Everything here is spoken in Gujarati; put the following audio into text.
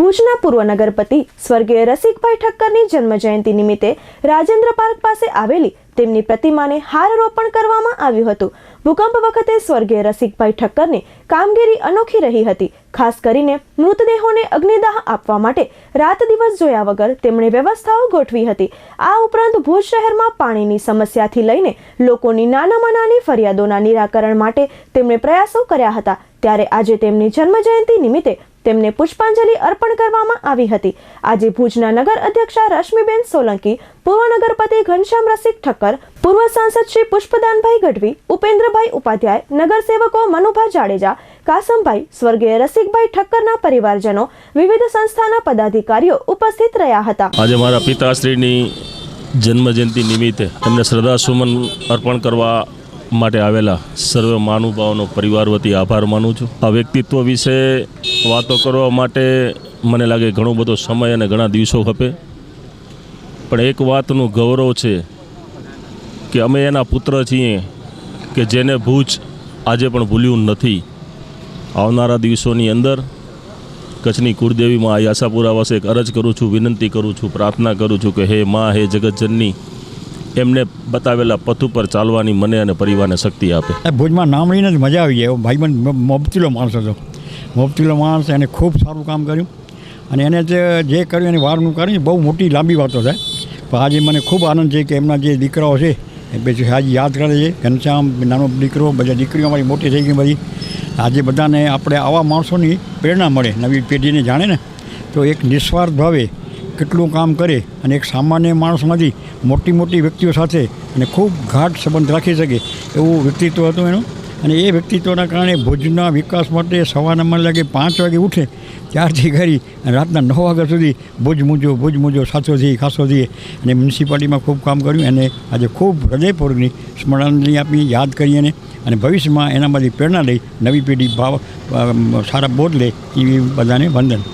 ભુજના પૂર્વ નગરપતિ સ્વર્ગીય રસિકભાઈ ઠક્કરની જન્મજયંતિ નિમિત્તે રાજેન્દ્ર પાર્ક પાસે આવેલી તેમની પ્રતિમાને હારરોપણ કરવામાં આવ્યું હતું. ભૂકંપ વખતે સ્વર્ગીય રસિકભાઈ ઠક્કરની કામગીરી અનોખી રહી હતી. ખાસ કરીને મૃતદેહોને અગ્નિદાહ આપવા માટે રાત દિવસ જોયા વગર તેમણે વ્યવસ્થાઓ ગોઠવી હતી. આ ઉપરાંત ભુજ શહેરમાં પાણીની સમસ્યાથી લઈને લોકોની નાનામાં નાની ફરિયાદોના નિરાકરણ માટે તેમણે પ્રયાસો કર્યા હતા. ત્યારે આજે તેમની જન્મજયંતિ નિમિત્તે તેમને પુષ્પાંજલિ અર્પણ કરવામાં આવી હતી. આજે ભુજના નગર અધ્યક્ષા રશ્મિબેન સોલંકી, પૂર્વ નગરપતિ ઘનશ્યામ રસિક ઠક્કર, પૂર્વ સાંસદ શ્રી પુષ્પદાનભાઈ ગઢવી, ઉપેન્દ્રભાઈ ઉપાધ્યાય, નગરસેવકો મનુભા જાડેજા, કાસમભાઈ, સ્વર્ગીય રસિકભાઈ ઠક્કરના પરિવારજનો, વિવિધ સંસ્થાના પદાધિકારીઓ ઉપસ્થિત રહ્યા હતા. આજે મારા પિતાશ્રીની જન્મજયંતિ નિમિત્તે એમને શ્રદ્ધાસુમન અર્પણ કરવા માટે આવેલા સર્વે મહાનુભાવોનો પરિવાર વતી આભાર માનું છું. આ વ્યક્તિત્વ વિશે વાતો કરવા માટે મને લાગે ઘણો બધો સમય અને ઘણા દિવસો ખપે પણ એક વાતનું ગૌરવ છે કે અમે એના પુત્ર છીએ કે જેને ભૂજ આજે પણ ભૂલ્યું નથી. આવનારા દિવસોની અંદર કચ્છની કુળદેવીમાં આશાપુરા વાસે એક અરજ કરું છું, વિનંતી કરું છું, પ્રાર્થના કરું છું કે હે માં, હે જગતજનની એમને બતાવેલા પથ ઉપર ચાલવાની મને અને પરિવારને શક્તિ આપે. ભુજમાં નામ લઈને જ મજા આવી જાય. ભાઈબંધ મોબતીલો માણસ હતો. મોબતીલો માણસ એને ખૂબ સારું કામ કર્યું. અને એને જે કર્યું એની વારનું કર્યું બહુ મોટી લાંબી વાતો છે પણ આજે મને ખૂબ આનંદ છે કે એમના જે દીકરાઓ છે, એ પછી આજે યાદ કરે છે. ઘનશ્યામ, નાનો દીકરો, બધા દીકરીઓ અમારી મોટી થઈ ગઈ બધી. આજે બધાને આપણે આવા માણસોની પ્રેરણા મળે નવી પેઢીને જાણે ને. તો એક નિસ્વાર્થ ભાવે કેટલું કામ કરે અને એક સામાન્ય માણસમાંથી મોટી મોટી વ્યક્તિઓ સાથે અને ખૂબ ગાઢ સંબંધ રાખી શકે એવું વ્યક્તિત્વ હતું એનું. અને એ વ્યક્તિત્વના કારણે ભુજના વિકાસ માટે સવારના મને લાગે પાંચ વાગે ઉઠે ત્યારથી કરી અને રાતના નવ વાગ્યા સુધી ભુજ મૂજો ભુજ મૂજો, સાચો જઈએ, ખાસો થઈએ અને મ્યુનિસિપાલિટીમાં ખૂબ કામ કર્યું અને આજે ખૂબ હૃદયપૂર્વકની સ્મરણાંજલિ આપી, યાદ કરીએ ને અને ભવિષ્યમાં એનામાંથી પ્રેરણા લઈ નવી પેઢી ભાવ સારા બોધ લે એવી બધાને વંદન.